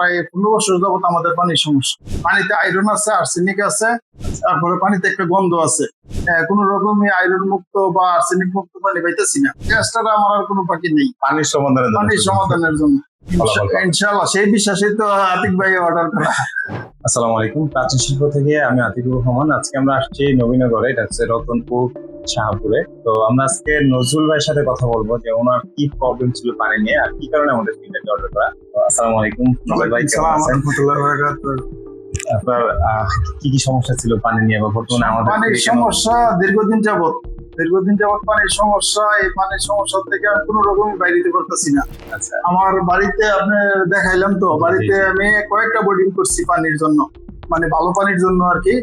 প্রায় পনেরো বছর যাবত আমাদের পানির সমস্যা। পানিতে আয়রন আছে আর্সেনিক আছে তারপরে পানিতে একটা গন্ধ আছে। কোনো রকমই আয়রন মুক্ত বা আর্সেনিক মুক্ত পানি পাইতেছি না। চেষ্টাটা আমার আর কোনো বাকি নেই। পানির সমাধানের জন্য। পানির সমাধানের জন্য। ইনশাল্লাহ সেই বিশ্বাসই তো আতিক ভাই অর্ডার করা। আসসালামু আলাইকুম। প্রাচীন শিল্প থেকে আমি আতিকুর রহমান। আজকে আমরা আসছি নবীনগরে এটা হচ্ছে রতনপুর শাহপুরে তো আমরা আজকে নজরুল ভাইয়ের সাথে কথা বলব যে ওনার কি প্রবলেম ছিল পানি নিয়ে আর কি কারণে আমাদের অর্ডার করা। আসসালামু আলাইকুম নজরুল ভাই কেমন আছেন? রহমতুল্লাহি ওয়া বারাকাতুহু। আপনার কি কি সমস্যা ছিল পানি নিয়ে বা বর্তমানে আমাদের পানির সমস্যা দীর্ঘদিন যাবত দীর্ঘদিন যাবত পানির সমস্যা এই পানির সমস্যা থেকে আমি কোনো রকমই বাইরে দিতে পারতেছি না। আচ্ছা। আমার বাড়িতে আপনি দেখাইলাম তো বাড়িতে আমি কয়েকটা বোর্ডিং করছি পানির জন্য। মানে ভালো পানির জন্য আর কি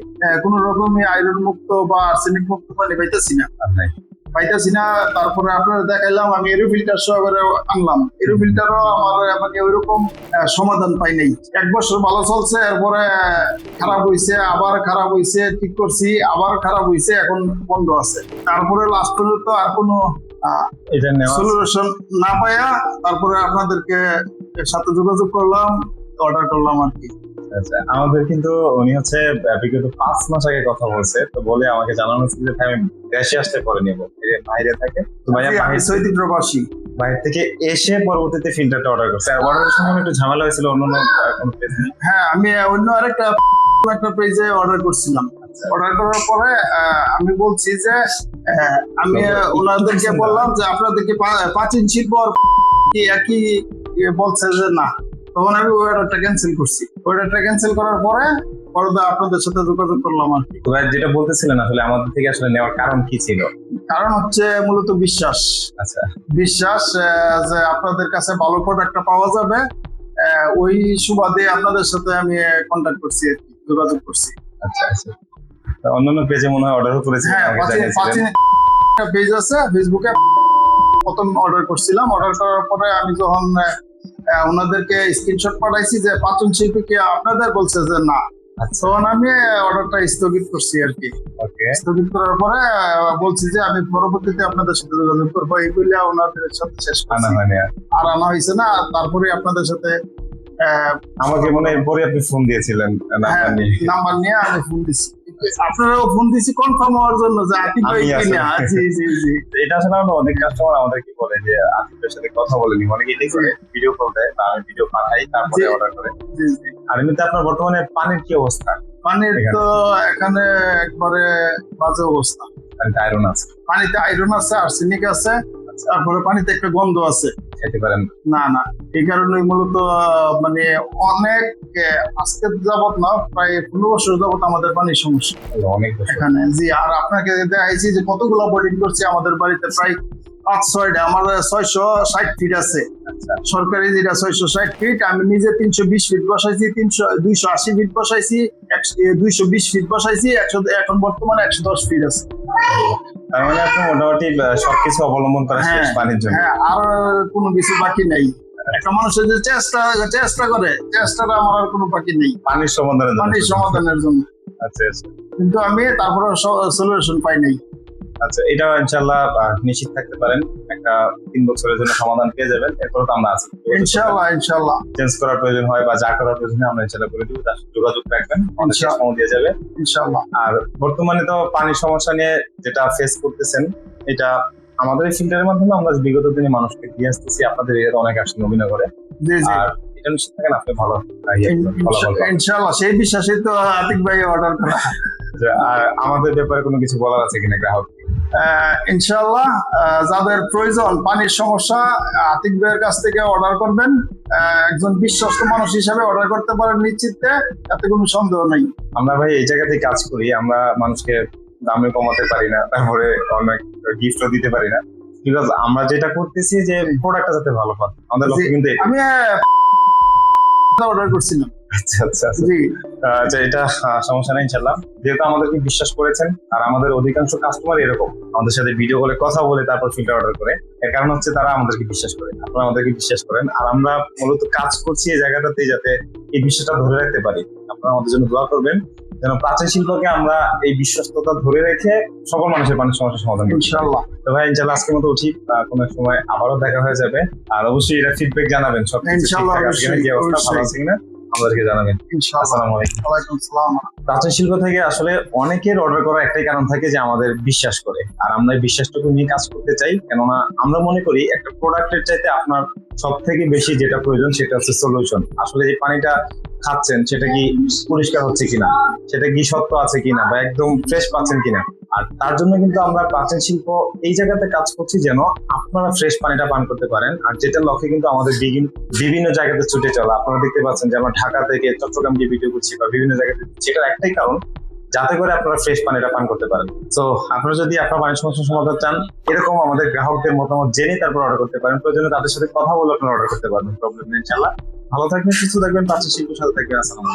কোনো রকমই আয়রন মুক্ত বা আর্সেনিক মুক্ত পানি পাইতেছি না। পাইতেছি না তারপরে আপনার দেখাইলাম আমি এরো ফিল্টার সহকারে আনলাম। এরো ফিল্টারও আমার মানে ওইরকম সমাধান পাই নাই। এক বছর ভালো চলছে এরপরে খারাপ হইছে আবার খারাপ হইছে ঠিক করছি আবার খারাপ হইছে এখন বন্ধ আছে। তারপরে লাস্ট পর্যন্ত আর কোনো সলিউশন না পাইয়া তারপরে আপনাদেরকে সাথে যোগাযোগ করলাম। অর্ডার করলাম আর কি। আচ্ছা আমাদের কিন্তু উনি হচ্ছে বিগত পাঁচ মাস আগে কথা বলছে তো বলে আমাকে জানানো হচ্ছে যে ভাই আমি দেশে আসতে পরে নেব। বাইরে থাকে তো ভাইয়া আমি প্রবাসী বাইরে থেকে এসে পরবর্তীতে ফিল্টারটা অর্ডার করছে। আর অর্ডারের সময় একটু ঝামেলা হয়েছিল অন্য অন্য কোনো নেই। হ্যাঁ আমি অন্য আরেকটা একটা পেজে অর্ডার করছিলাম। আচ্ছা। অর্ডার করার পরে আমি বলছি যে আমি ওনাদেরকে বললাম যে আপনাদেরকে পা- প্রাচীন শিল্প আর কি একই বলছে যে না। তখন আমি ওই অর্ডারটা ক্যান্সেল করছি। অর্ডারটা ক্যান্সেল করার পরে পরে আপনাদের সাথে যোগাযোগ করলাম আর কি। ভাই যেটা বলতেছিলেন আসলে আমাদের থেকে আসলে নেওয়ার কারণ কি ছিল? কারণ হচ্ছে মূলত বিশ্বাস। আচ্ছা। বিশ্বাস যে আপনাদের কাছে ভালো প্রোডাক্টটা পাওয়া যাবে ওই সুবাদে আপনাদের সাথে আমি কন্ট্যাক্ট করছি যোগাযোগ করছি। আচ্ছা আচ্ছা। অন্যান্য পেজে মনে হয় অর্ডারও করেছিলেন হ্যাঁ পেজ আছে ফেসবুকে প্রথম অর্ডার করছিলাম। অর্ডার করার পরে আমি যখন ওনাদেরকে স্ক্রিনশট পাঠাইছি যে পাচন শিল্পী কি আপনাদের বলছে যে না। আচ্ছা। তখন আমি অর্ডারটা স্থগিত করছি আর কি। স্থগিত করার পরে বলছি যে আমি পরবর্তীতে আপনাদের সাথে যোগাযোগ করব। এইগুলি ওনাদের সাথে শেষ আনা হয়নি আর। আনা হয়েছে না তারপরে আপনাদের সাথে আমাকে মনে হয় এরপরে আপনি ফোন দিয়েছিলেন নাম্বার হ্যাঁ, নিয়ে। নাম্বার নিয়ে আমি ফোন দিছি। আপনারাও ফোন দিছি কনফার্ম হওয়ার জন্য যে আতিক ভাই কিনা। জি জি জি। এটা আসলে আমরা অনেক কাস্টমার আমাদেরকে বলে যে সাথে কথা বলেনি অনেকে এটাই করে ভিডিও কল দেয় বা আমি ভিডিও পাঠাই তারপরে অর্ডার করে। আর এমনিতে আপনার বর্তমানে পানির কি অবস্থা? পানির তো এখানে একবারে বাজে অবস্থা। পানিতে আয়রন আছে। পানিতে আয়রন আছে আর্সেনিক আছে। তারপরে পানিতে একটা গন্ধ আছে। খেতে পারেন না। না এই কারণে মূলত মানে অনেক আজকে যাবত না প্রায় পনেরো বছর যাবত আমাদের পানির সমস্যা। অনেক এখানে জি আর আপনাকে দেখাইছি যে কতগুলো বোর্ডিং করছি আমাদের বাড়িতে প্রায় পাঁচ ছয়টা আমার ছয়শো ষাট ফিট আছে। আচ্ছা। সরকারি যেটা ছয়শো ষাট ফিট আমি নিজে তিনশো বিশ ফিট বসাইছি তিনশো দুইশো আশি ফিট বসাইছি দুইশো বিশ ফিট বসাইছি একশো এখন বর্তমানে একশো দশ ফিট আছে। তার মানে আপনি মোটামুটি সবকিছু অবলম্বন করা শেষ হ্যাঁ, পানির জন্য। হ্যাঁ আর কোনো কিছু বাকি নেই। একটা মানুষের যে চেষ্টা চেষ্টা করে চেষ্টাটা আমার আর কোনো বাকি নেই। পানির সমাধানের জন্য। পানির সমাধানের জন্য। আচ্ছা আচ্ছা। কিন্তু আমি তারপরে সলিউশন পাই নাই। আচ্ছা এটা ইনশাল্লাহ নিশ্চিত থাকতে পারেন। একটা তিন বছরের জন্য সমাধান পেয়ে যাবেন। এরপর তো আমরা আছি। ইনশাল্লাহ ইনশাল্লাহ চেঞ্জ করার প্রয়োজন হয় বা যা করার প্রয়োজন আমরা ইনশাল্লাহ করে দিব। তার যোগাযোগ রাখবেন। দিয়ে যাবে। ইনশাল্লাহ আর বর্তমানে তো পানির সমস্যা নিয়ে যেটা ফেস করতেছেন এটা আমাদের এই ফিল্টারের মাধ্যমে আমরা বিগত দিনে মানুষকে দিয়ে আসতেছি। আপনাদের এরিয়াতে অনেক আসছে নবীনগরে জি জি। আর এটা নিশ্চিত থাকেন আপনি ভালো। ইনশাল্লাহ সেই বিশ্বাসই তো আতিক ভাই অর্ডার করা। আর আমাদের ব্যাপারে কোনো কিছু বলার আছে কিনা গ্রাহক? ইনশাল্লাহ যাদের প্রয়োজন পানির সমস্যা আতিক ভাইয়ের কাছ থেকে অর্ডার করবেন। একজন বিশ্বস্ত মানুষ হিসাবে অর্ডার করতে পারেন নিশ্চিতে তাতে কোনো সন্দেহ নেই। আমরা ভাই এই জায়গাতেই কাজ করি আমরা মানুষকে দামে কমাতে পারি না তারপরে অনেক গিফটও দিতে পারি না। বিকজ আমরা যেটা করতেছি যে প্রোডাক্টটা যাতে ভালো পান আমাদের লক্ষ্য কিন্তু। আমি অর্ডার করছিলাম। আচ্ছা আচ্ছা আচ্ছা। জি। আচ্ছা এটা সমস্যা নেই ইনশাল্লাহ যেহেতু আমাদেরকে বিশ্বাস করেছেন আর আমাদের অধিকাংশ কাস্টমার এরকম। আমাদের সাথে ভিডিও কলে কথা বলে তারপর ফিল্টার অর্ডার করে। এর কারণ হচ্ছে তারা আমাদেরকে বিশ্বাস করে আপনারা আমাদেরকে বিশ্বাস করেন। আর আমরা মূলত কাজ করছি এই জায়গাটাতে যাতে এই বিশ্বাসটা ধরে রাখতে পারি। আপনারা আমাদের জন্য দোয়া করবেন যেন প্রাচীন শিল্পকে আমরা এই বিশ্বস্ততা ধরে রেখে সকল মানুষের পানির সমস্যার সমাধান পারি। ইনশাল্লাহ তো ভাই ইনশাল্লাহ আজকের মতো উঠি। কোনো সময় আবারও দেখা হয়ে যাবে। আর অবশ্যই এটা ফিডব্যাক জানাবেন। সব ইনশাল্লাহ, কি অবস্থা ভালো আছে কিনা। আমাদেরকে জানাবেন। আসসালামু আলাইকুম। সালাম প্রাচীন শিল্প থেকে আসলে অনেকের অর্ডার করার একটাই কারণ থাকে যে আমাদের বিশ্বাস করে। আর আমরা বিশ্বাসটুকু নিয়ে কাজ করতে চাই কেননা আমরা মনে করি একটা প্রোডাক্টের চাইতে আপনার সব থেকে বেশি যেটা প্রয়োজন সেটা হচ্ছে সলিউশন আসলে এই পানিটা খাচ্ছেন, সেটা কি পরিষ্কার হচ্ছে কিনা? সেটা কি সত্য আছে কিনা বা একদম ফ্রেশ পাচ্ছেন কিনা? আর তার জন্য কিন্তু আমরা প্রাচীন শিল্প এই জায়গাতে কাজ করছি যেন আপনারা ফ্রেশ পানিটা পান করতে পারেন। আর যেটা লক্ষ্যে কিন্তু আমাদের বিভিন্ন জায়গাতে ছুটে চলা। আপনারা দেখতে পাচ্ছেন যে আমরা ঢাকা থেকে চট্টগ্রাম দিয়ে ভিডিও করছি বা বিভিন্ন জায়গাতে সেটার একটাই কারণ, যাতে করে আপনারা ফ্রেশ পানিটা পান করতে পারেন। তো আপনারা যদি আপনার পানির সমস্যার সমাধান চান, এরকম আমাদের গ্রাহকদের মতামত জেনে তারপর অর্ডার করতে পারেন। প্রয়োজনে তাদের সাথে কথা বলে আপনারা অর্ডার করতে পারবেন। প্রবলেম নেই ইনশাল্লাহ ভালো থাকবেন সুস্থ থাকবেন পাশে শিল্পের সাথে থাকবেন আসসালাম